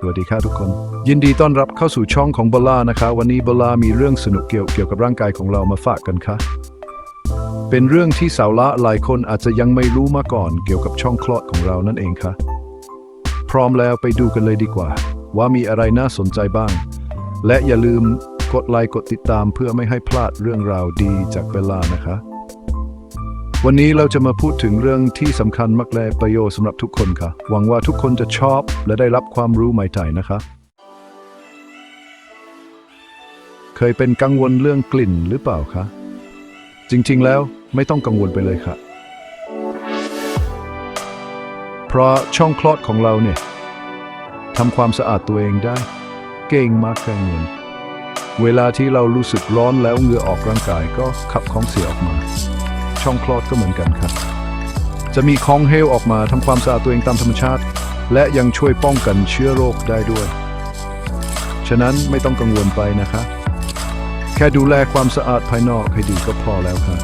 สวัสดีค่ะทุกคน ยินดีต้อนรับเข้าสู่ช่องของบลานะคะ วันนี้บลามีเรื่องสนุกเกี่ยวเกี่ยวกับร่างกายของเรามาฝากกันค่ะ เป็นเรื่องที่สาวละหลายคนอาจจะยังไม่รู้มาก่อนเกี่ยวกับช่องคลอดของเรานั่นเองค่ะ พร้อมแล้วไปดูกันเลยดีกว่า ว่ามีอะไรน่าสนใจบ้าง และอย่าลืมกดไลค์กดติดตามเพื่อไม่ให้พลาดเรื่องราวดีจากเบลานะคะ วันนี้เราจะมาพูดถึงเรื่องที่สำคัญมากและประโยชน์สำหรับทุกคนค่ะ หวังว่าทุกคนจะชอบและได้รับความรู้ใหม่ๆนะคะ เคยเป็นกังวลเรื่องกลิ่นหรือเปล่าคะ จริงๆแล้วไม่ต้องกังวลไปเลยค่ะ เพราะช่องคลอดของเราเนี่ยทำความสะอาดตัวเองได้ เก่งมากแค่เงินเวลาที่เรารู้สึกร้อนแล้วเหงื่อออกร่างกายก็ขับของเสียออกมา ช่องคลอดก็เหมือนกันครับ จะมีของเฮลออกมาทำความสะอาดตัวเองตามธรรมชาติ และยังช่วยป้องกันเชื้อโรคได้ด้วย ฉะนั้นไม่ต้องกังวลไปนะคะ แค่ดูแลความสะอาดภายนอกให้ดีก็พอแล้วครับ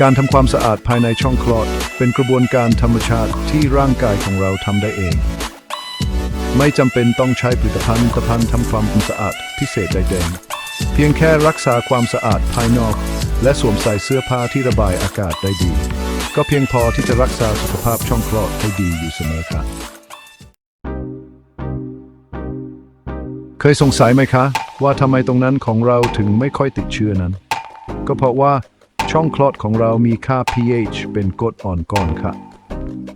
การทำความสะอาดภายในช่องคลอด เป็นกระบวนการธรรมชาติที่ร่างกายของเราทำได้เองไม่จำเป็นต้องใช้ผลิตภัณฑ์ผลิตภัณฑ์ทำความสะอาดพิเศษใดๆ เพียงแค่รักษาความสะอาดภายนอก และสวมใส่เสื้อผ้าที่ระบายอากาศได้ดี ก็เพียงพอที่จะรักษาสุขภาพช่องคลอดให้ดีอยู่เสมอครับ เคยสงสัยไหมคะ ว่าทำไมตรงนั้นของเราถึงไม่ค่อยติดเชื้อนั้น ก็เพราะว่าช่องคลอดของเรามีค่า pH เป็นกรดอ่อนก่อนค่ะ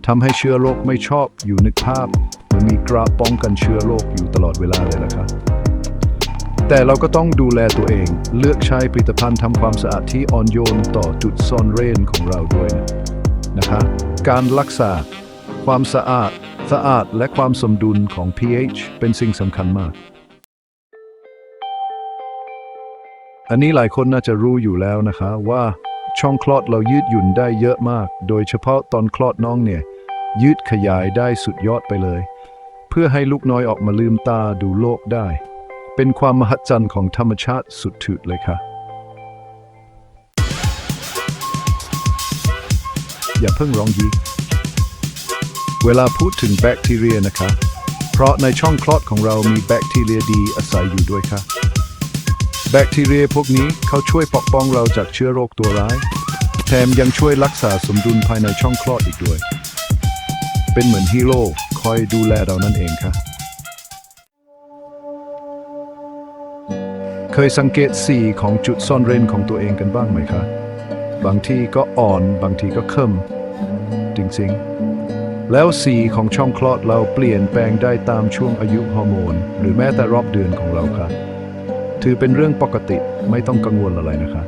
ทำให้เชื้อโรคไม่ชอบอยู่นึกภาพเหมือนมีกระป้องกันเชื้อโรคอยู่ตลอดเวลาเลยล่ะครับ แต่เราก็ต้องดูแลตัวเอง เลือกใช้ผลิตภัณฑ์ทำความสะอาดที่อ่อนโยนต่อจุดซ่อนเร้นของเราด้วยนะคะการรักษาความสะอาดสะอาดและความสมดุลของ pH เป็นสิ่งสำคัญมาก อันนี้หลายคนน่าจะรู้อยู่แล้วนะคะว่าช่องคลอดเรายืดหยุ่นได้เยอะมาก โดยเฉพาะตอนคลอดน้องเนี่ย ยืดขยายได้สุดยอดไปเลย เพื่อให้ลูกน้อยออกมาลืมตาดูโลกได้ เป็นความมหัศจรรย์ของธรรมชาติสุดถึดเลยค่ะ อย่าเพิ่งร้องยีเวลาพูดถึงแบคทีเรียนะคะ เพราะในช่องคลอดของเรามีแบคทีเรียดีอาศัยอยู่ด้วยค่ะ แบคทีเรียพวกนี้เขาช่วยปกป้องเราจากเชื้อโรคตัวร้าย แถมยังช่วยรักษาสมดุลภายในช่องคลอดอีกด้วย เป็นเหมือนฮีโร่คอยดูแลเรานั่นเองค่ะ เคยสังเกตสีของจุดซ่อนเร้นของตัวเองกันบ้างไหมคะ บางทีก็อ่อนบางทีก็เข้มจริงๆ แล้วสีของช่องคลอดเราเปลี่ยนแปลงได้ตามช่วงอายุฮอร์โมน หรือแม้แต่รอบเดือนของเราค่ะ ถือเป็นเรื่องปกติไม่ต้องกังวลอะไรนะคะ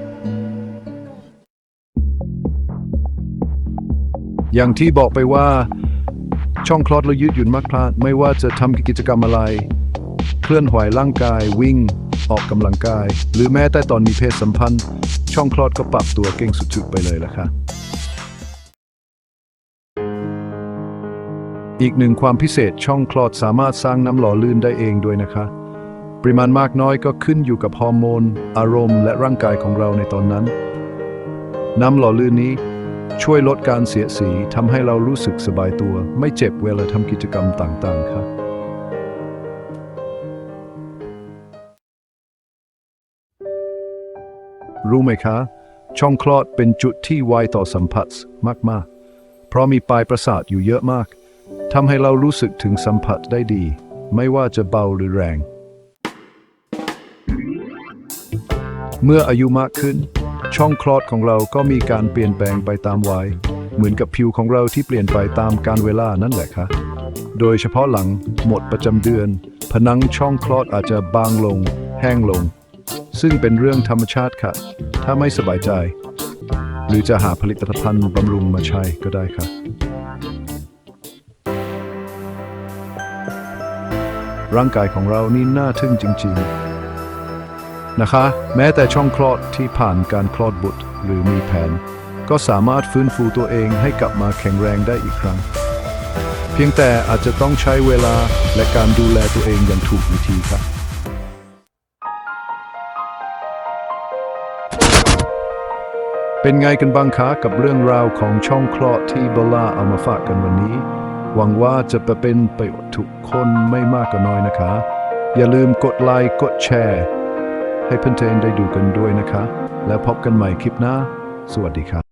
อย่างที่บอกไปว่าช่องคลอดเรายืดหยุ่นมากพลาดไม่ว่าจะทำกิจกรรมอะไร เคลื่อนไหวร่างกายวิ่ง ออกกำลังกาย หรือแม้แต่ตอนมีเพศสัมพันธ์ ช่องคลอดก็ปรับตัวเก่งสุดๆไปเลยละค่ะ อีกหนึ่งความพิเศษช่องคลอดสามารถสร้างน้ำหล่อลื่นได้เองด้วยนะคะ ปริมาณมากน้อยก็ขึ้นอยู่กับฮอร์โมน อารมณ์ และร่างกายของเราในตอนนั้น น้ำหล่อลื่นนี้ช่วยลดการเสียสีทำให้เรารู้สึกสบายตัว ไม่เจ็บเวลาทำกิจกรรมต่างๆครั รู้ไหมคะ ช่องคลอดเป็นจุดที่ไวต่อสัมผัสมากๆ เพราะมีปลายประสาทอยู่เยอะมากทำให้เรารู้สึกถึงสัมผัสได้ดี ไม่ว่าจะเบาหรือแรง เมื่ออายุมากขึ้น ช่องคลอดของเราก็มีการเปลี่ยนแปลงไปตามวัยเหมือนกับผิวของเราที่เปลี่ยนไปตามการเวลานั่นแหละค่ะโดยเฉพาะหลังหมดประจำเดือน ผนังช่องคลอดอาจจะบางลง แห้งลง ซึ่งเป็นเรื่องธรรมชาติค่ะ ถ้าไม่สบายใจ หรือจะหาผลิตภัณฑ์บำรุงมาใช้ก็ได้ค่ะ ร่างกายของเรานี่น่าทึ่งจริง ๆ นะคะ แม้แต่ช่องคลอดที่ผ่านการคลอดบุตรหรือมีแผน ก็สามารถฟื้นฟูตัวเองให้กลับมาแข็งแรงได้อีกครั้ง เพียงแต่อาจจะต้องใช้เวลาและการดูแลตัวเองอย่างถูกวิธีครับ เป็นไงกันบ้างคะกับเรื่องราวของช่องคลอดที่เบลล่าเอามาฝากกันวันนี้ หวังว่าจะไปเป็นประโยชน์ทุกคนไม่มากก็น้อยนะคะ อย่าลืมกดไลค์กดแชร์ ให้เพื่อนๆได้ดูกันด้วยนะคะ แล้วพบกันใหม่คลิปหน้า สวัสดีครับ